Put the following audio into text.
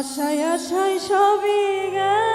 আশায় আশায় সবই গেল।